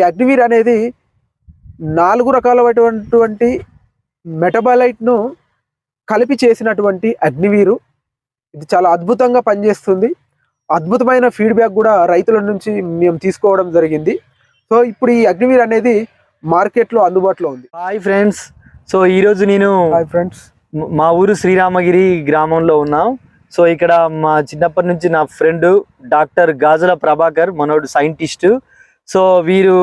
ఈ అగ్నివీర్ అనేది నాలుగు రకాలైనటువంటి మెటబాలైట్ను కలిపి చేసినటువంటి అగ్నివీరు ఇది చాలా అద్భుతంగా పనిచేస్తుంది. అద్భుతమైన ఫీడ్బ్యాక్ కూడా రైతుల నుంచి మేము తీసుకోవడం జరిగింది. సో ఇప్పుడు ఈ అగ్నివీర్ అనేది మార్కెట్లో అందుబాటులో ఉంది. Hi friends. సో ఈరోజు నేను హాయ్ ఫ్రెండ్స్. మా ఊరు శ్రీరామగిరి గ్రామంలో ఉన్నాం. సో ఇక్కడ మా చిన్నప్పటి నుంచి నా ఫ్రెండ్ డాక్టర్ గాజుల ప్రభాకర్ మనోడు సైంటిస్ట్. సో వీరు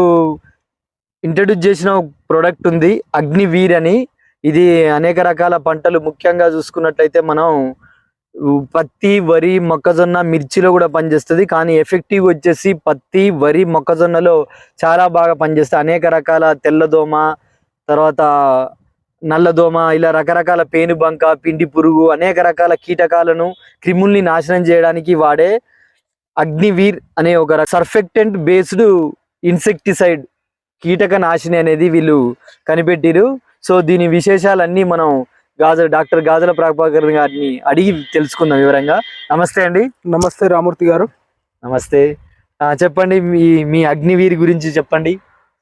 ఇంట్రడ్యూస్ చేసిన ప్రోడక్ట్ ఉంది అగ్ని వీర్ అని. ఇది అనేక రకాల పంటలు ముఖ్యంగా చూసుకున్నట్లయితే మనం పత్తి వరి మొక్కజొన్న మిర్చిలో కూడా పనిచేస్తుంది. కానీ ఎఫెక్టివ్ వచ్చేసి పత్తి వరి మొక్కజొన్నలో చాలా బాగా పనిచేస్తుంది అనేక రకాల తెల్లదోమ తర్వాత నల్లదోమ ఇలా రకరకాల పేనుబంక పిండి పురుగు అనేక రకాల కీటకాలను క్రిముల్ని నాశనం చేయడానికి వాడే అగ్నివీర్ అనే ఒక సర్ఫెక్టెంట్ బేస్డ్ ఇన్సెక్టిసైడ్ కీటక నాశిని అనేది వీళ్ళు కనిపెట్టిరు. సో దీని విశేషాలన్నీ మనం గాజు డాక్టర్ గాజుల ప్రభాకర్ గారిని అడిగి తెలుసుకుందాం వివరంగా. నమస్తే అండి. నమస్తే రామూర్తి గారు. నమస్తే. చెప్పండి మీ మీ అగ్నివీర్ గురించి చెప్పండి.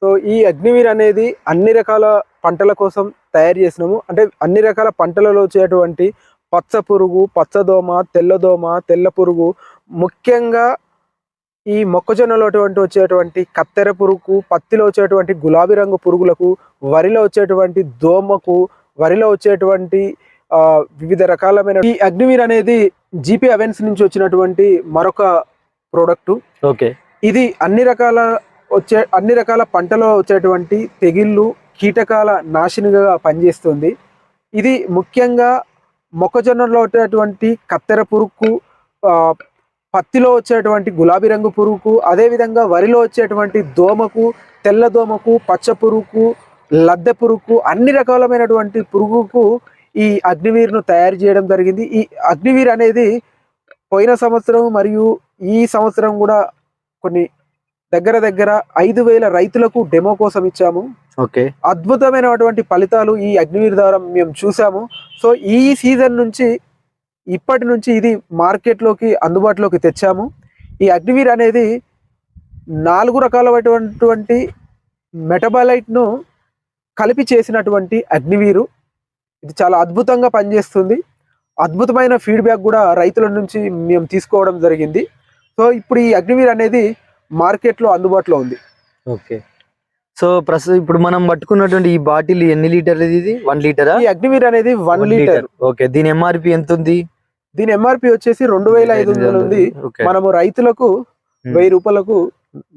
సో ఈ అగ్నివీర్ అనేది అన్ని రకాల పంటల కోసం తయారు చేసినాము. అంటే అన్ని రకాల పంటలలో వచ్చేటువంటి పచ్చ పురుగు పచ్చదోమ తెల్లదోమ తెల్ల పురుగు ముఖ్యంగా ఈ మొక్కజొన్నలో వచ్చేటువంటి కత్తెర పురుగుకు పత్తిలో వచ్చేటువంటి గులాబీ రంగు పురుగులకు వరిలో వచ్చేటువంటి దోమకు వరిలో వచ్చేటువంటి వివిధ రకాలమైన ఈ అగ్నివీర్ అనేది జీపీ అవెన్స్ నుంచి వచ్చినటువంటి మరొక ప్రోడక్టు ఓకే. ఇది అన్ని రకాల వచ్చే అన్ని రకాల పంటలో వచ్చేటువంటి తెగిళ్ళు కీటకాల నాశనిగా పనిచేస్తుంది. ఇది ముఖ్యంగా మొక్కజొన్నలో వచ్చేటువంటి కత్తెర పురుగుకు పత్తిలో వచ్చేటువంటి గులాబీ రంగు పురుగుకు అదేవిధంగా వరిలో వచ్చేటువంటి దోమకు తెల్ల దోమకు పచ్చ పురుగుకు లద్దె పురుగుకు అన్ని రకాలమైనటువంటి పురుగుకు ఈ అగ్నివీర్ను తయారు చేయడం జరిగింది. ఈ అగ్నివీర్ అనేది పోయిన సంవత్సరం మరియు ఈ సంవత్సరం కూడా కొన్ని దగ్గర దగ్గర ఐదు వేల రైతులకు డెమో కోసం ఇచ్చాము. ఓకే. అద్భుతమైనటువంటి ఫలితాలు ఈ అగ్నివీర్ ద్వారా మేము చూసాము. సో ఈ సీజన్ నుంచి ఇప్పటి నుంచి ఇది మార్కెట్లోకి అందుబాటులోకి తెచ్చాము. ఈ అగ్నివీర్ అనేది నాలుగు రకాలైనటువంటి మెటబాలైట్ను కలిపి చేసినటువంటి అగ్నివీరు. ఇది చాలా అద్భుతంగా పనిచేస్తుంది. అద్భుతమైన ఫీడ్బ్యాక్ కూడా రైతుల నుంచి మేము తీసుకోవడం జరిగింది. సో ఇప్పుడు ఈ అగ్నివీర్ అనేది మార్కెట్లో అందుబాటులో ఉంది. ఓకే. సో ప్రస్తుతం ఇప్పుడు మనం పట్టుకున్నటువంటి ఈ బాటిల్ ఎన్ని లీటర్ ఇది? వన్ లీటరా? ఈ అగ్నివీర్ అనేది వన్ లీటర్. ఓకే. దీని ఎంఆర్పి ఎంత ఉంది దీని ఎంఆర్పి వచ్చేసి రెండు వేల ఐదు వందలు ఉంది. మనము రైతులకు వెయ్యి రూపాయలకు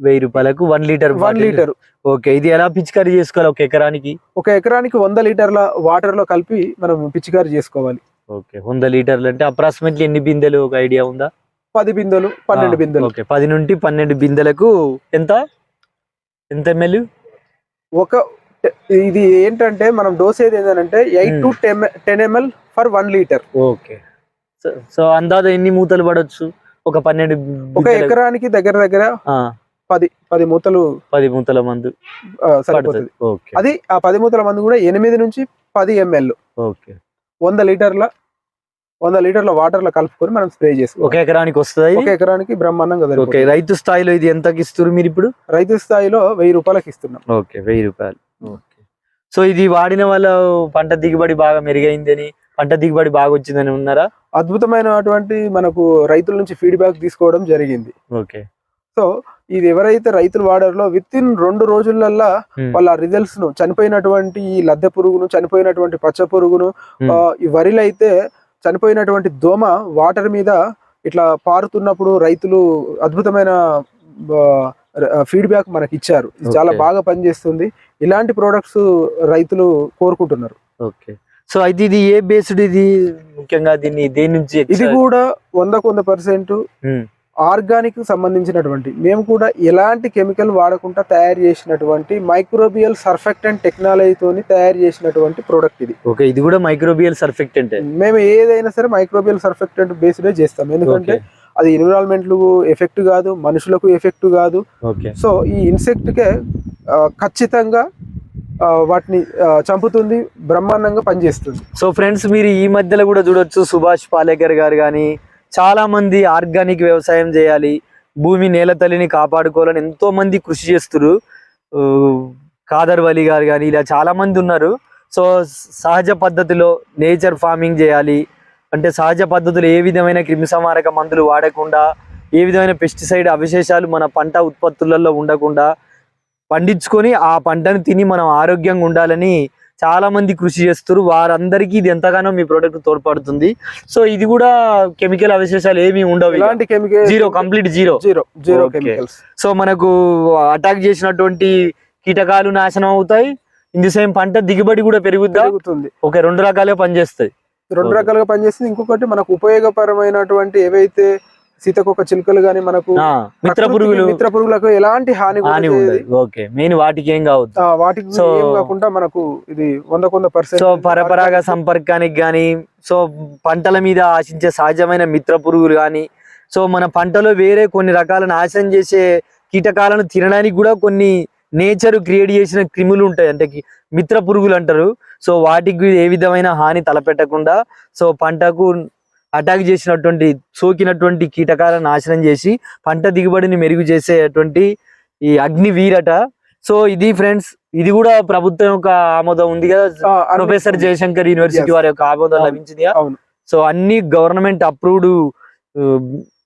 వెయ్యి రూపాయలకు one litre one litre okay ఇది ఎలా పిచికారీ చేసుకోవాలి ఒక ఎకరానికి? ఒక ఎకరానికి వంద లీటర్ల వాటర్లో కలిపి మనం పిచికారి చేసుకోవాలి. ఓకే వంద లీటర్లు అంటే అప్రాక్సిమేట్లీ ఎన్ని బిందెలు? ఒక ఐడియా ఉందా? పది బిందెలు పన్నెండు ఆ, బిందెలు. ఓకే పది నుండి పన్నెండు బిందెలకు ఎంత? ఎంత ఎంఎల్ ఒక ఇది ఏంటంటే మనం డోస్ ఏది ఏంటంటే eight to ten ten ml for one litre okay so so అందాజ ఎన్ని మూతలు పడవచ్చు ఒక పన్నెండు ఒక? ఎకరానికి దగ్గర దగ్గర పది పది మూతలు పది మూతల మందు సరిపోతుంది. అది ఆ పది మూతల మంది కూడా ఎనిమిది నుంచి పది ఎంఎల్. ఓకే. వంద లీటర్ల వంద లీటర్ల వాటర్లో కలుపుకొని మనం స్ప్రే ఒక చేసుకోవాలి ఎకరానికి వస్తుంది ఒక ఎకరానికి బ్రహ్మాండంగా ఓకే. రైతు స్థాయిలో ఇది ఎంతకి ఇస్తారు మీరు ఇప్పుడు? రైతు స్థాయిలో వెయ్యి రూపాయలకి ఇస్తున్నాం. ఓకే. వెయ్యి రూపాయలు. ఓకే. సో ఇది వాడిన వల్ల పంట దిగుబడి బాగా మెరుగైందని పంట దిగుబడి బాగా వచ్చిందని ఉన్నారా? అద్భుతమైనటువంటి మనకు రైతుల నుంచి ఫీడ్బ్యాక్ తీసుకోవడం జరిగింది. ఓకే. సో ఇది ఎవరైతే రైతులు వాడారో విత్ ఇన్ రెండు రోజులల్లా. వాళ్ళ రిజల్ట్స్ను చనిపోయినటువంటి ఈ లద్దె పురుగును చనిపోయినటువంటి పచ్చ పురుగును ఈ వరిలో అయితే చనిపోయినటువంటి దోమ వాటర్ మీద ఇట్లా పారుతున్నప్పుడు రైతులు అద్భుతమైన ఫీడ్బ్యాక్ మనకి ఇచ్చారు. ఇది చాలా. బాగా పనిచేస్తుంది. ఇలాంటి ప్రోడక్ట్స్ రైతులు కోరుకుంటున్నారు. ఓకే. సో అయితే ఇది ఏ బేస్డ్ ఇది? ముఖ్యంగా దీన్ని దేని నుంచి ఇది కూడా వందకు వంద పర్సెంట్. ఆర్గానిక్ సంబంధించినటువంటి. మేము కూడా ఎలాంటి కెమికల్ వాడకుండా తయారు చేసినటువంటి మైక్రోబియల్ సర్ఫెక్టెంట్ టెక్నాలజీతోని తయారు చేసినటువంటి ప్రోడక్ట్ ఇది. ఓకే ఇది కూడా మైక్రోబియల్ సర్ఫెక్టెంట్ మేము ఏదైనా సరే మైక్రోబియల్ సర్ఫెక్టెంట్ బేస్డే చేస్తాం. ఎందుకంటే అది ఎన్విరాన్మెంట్ ఎఫెక్ట్ కాదు మనుషులకు ఎఫెక్ట్ కాదు. సో ఈ ఇన్సెక్ట్ కే ఆ, ఖచ్చితంగా వాటిని చంపుతుంది బ్రహ్మాండంగా పనిచేస్తుంది. సో ఫ్రెండ్స్ మీరు ఈ మధ్యలో కూడా చూడొచ్చు సుభాష్ పాలేకర్ గారు కానీ చాలా మంది ఆర్గానిక్ వ్యవసాయం చేయాలి భూమి నేల తల్లిని కాపాడుకోవాలని ఎంతో మంది కృషి చేస్తున్నారు కాదర్ వలి గారు కానీ ఇలా చాలా మంది ఉన్నారు. సో సహజ పద్ధతిలో నేచర్ ఫార్మింగ్ చేయాలి. అంటే సహజ పద్ధతులు ఏ విధమైన క్రిమిసంహారక మందులు వాడకుండా ఏ విధమైన పెస్టిసైడ్ అవశేషాలు మన పంట ఉత్పత్తులలో ఉండకుండా పండించుకొని ఆ పంటను తిని మనం ఆరోగ్యంగా ఉండాలని చాలా మంది కృషి చేస్తారు వారందరికీ ఇది ఎంతగానో మీ ప్రోడక్ట్ తోడ్పడుతుంది. సో ఇది కూడా కెమికల్ అవశేషాలు ఏమీ ఉండవు ఇక. ఎలాంటి chemical zero complete zero zero zero. Chemicals so మనకు అటాక్ చేసినటువంటి కీటకాలు నాశనం అవుతాయి. ఇన్ ది సేమ్ పంట దిగుబడి కూడా పెరుగుద్దా? జరుగుతుంది ఒక రెండు రకాలుగా పనిచేస్తాయి. రెండు. రకాలుగా పనిచేస్తుంది. ఇంకొకటి మనకు ఉపయోగపరమైనటువంటి ఏవైతే సీతకొక చిలుకలు గాని మనకు మిత్ర పురుగులు. మిత్ర పురుగులకు ఎలాంటి హాని హాని. ఉండదు. ఓకే. మెయిన్ వాటికి ఏం కావద్దు. వాటికి ఏం కాకుండా మనకు ఇది వంద కొంద పర్సెంట్ సో పరపరాగ సంపర్కానికి కానీ సో పంటల మీద ఆశించే సహజమైన మిత్ర పురుగులు కానీ సో మన పంటలో వేరే కొన్ని రకాల నాశనం చేసే కీటకాలను తినడానికి కూడా కొన్ని నేచర్ క్రియేట్ చేసిన క్రిములు ఉంటాయి. అంటే మిత్ర పురుగులు అంటారు. సో వాటికి ఏ విధమైన హాని తలపెట్టకుండా సో పంటకు అటాక్ చేసినటువంటి సోకినటువంటి కీటకాలను నాశనం చేసి పంట దిగుబడిని మెరుగు చేసేటువంటి ఈ అగ్ని వీరట. సో ఇది ఫ్రెండ్స్ ఇది కూడా ప్రభుత్వం యొక్క ఆమోదం ఉంది కదా? Professor Jayashankar university. వారి యొక్క ఆమోదం. లభించింది సో అన్ని గవర్నమెంట్ అప్రూవ్డ్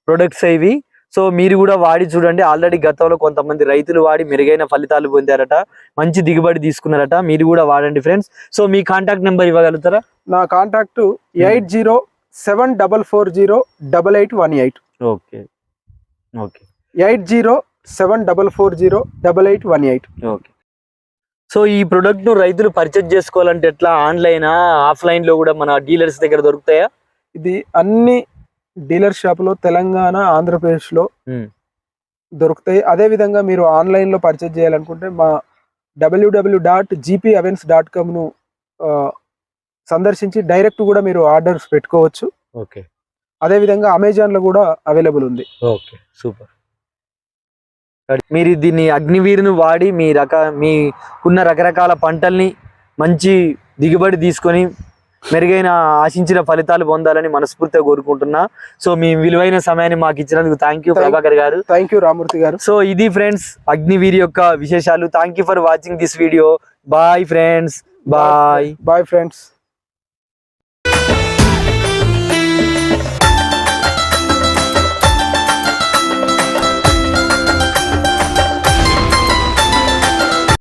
ప్రొడక్ట్స్ ఇవి. సో మీరు కూడా వాడి చూడండి. ఆల్రెడీ గతంలో కొంతమంది రైతులు వాడి మెరుగైన ఫలితాలు పొందారట. మంచి దిగుబడి తీసుకున్నారట. మీరు కూడా వాడండి ఫ్రెండ్స్. సో మీ కాంటాక్ట్ నెంబర్ ఇవ్వగలుగుతారా? నా contact eight zero seven double four zero double eight one eight. Okay. Okay. Eight zero seven double four zero double eight one eight. Okay. So ఈ ప్రొడక్ట్ను రైతులు పర్చేజ్ చేసుకోవాలంటే ఎట్లా? ఆన్లైన్ ఆఫ్లైన్లో కూడా మన డీలర్స్ దగ్గర దొరుకుతాయా? ఇది అన్ని డీలర్ షాపులో తెలంగాణ ఆంధ్రప్రదేశ్లో Hmm. దొరుకుతాయి. అదే విధంగా మీరు ఆన్లైన్లో పర్చేజ్ చేయాలనుకుంటే మా WWW dot GP avens dot కామ్ను సందర్శించి డైరెక్ట్ కూడా మీరు ఆర్డర్స్ పెట్టుకోవచ్చు. ఓకే. అదే విధంగా అమెజాన్లో కూడా అవైలబుల్ ఉంది. Okay super. మీరు దీన్ని అగ్నివీరును వాడి మీ రక మీకున్న రకరకాల పంటల్ని మంచి దిగుబడి తీసుకొని మెరుగైన ఆశించిన ఫలితాలు పొందాలని మనస్ఫూర్తిగా కోరుకుంటున్నా. సో మీ విలువైన సమయాన్ని మాకు ఇచ్చినందుకు థ్యాంక్ యూ ప్రభాకర్ గారు. థ్యాంక్ యూ రామూర్తి గారు. సో ఇది ఫ్రెండ్స్ అగ్నివీర్ యొక్క విశేషాలు. Thank you for watching this video. Bye friends. Bye. Bye friends.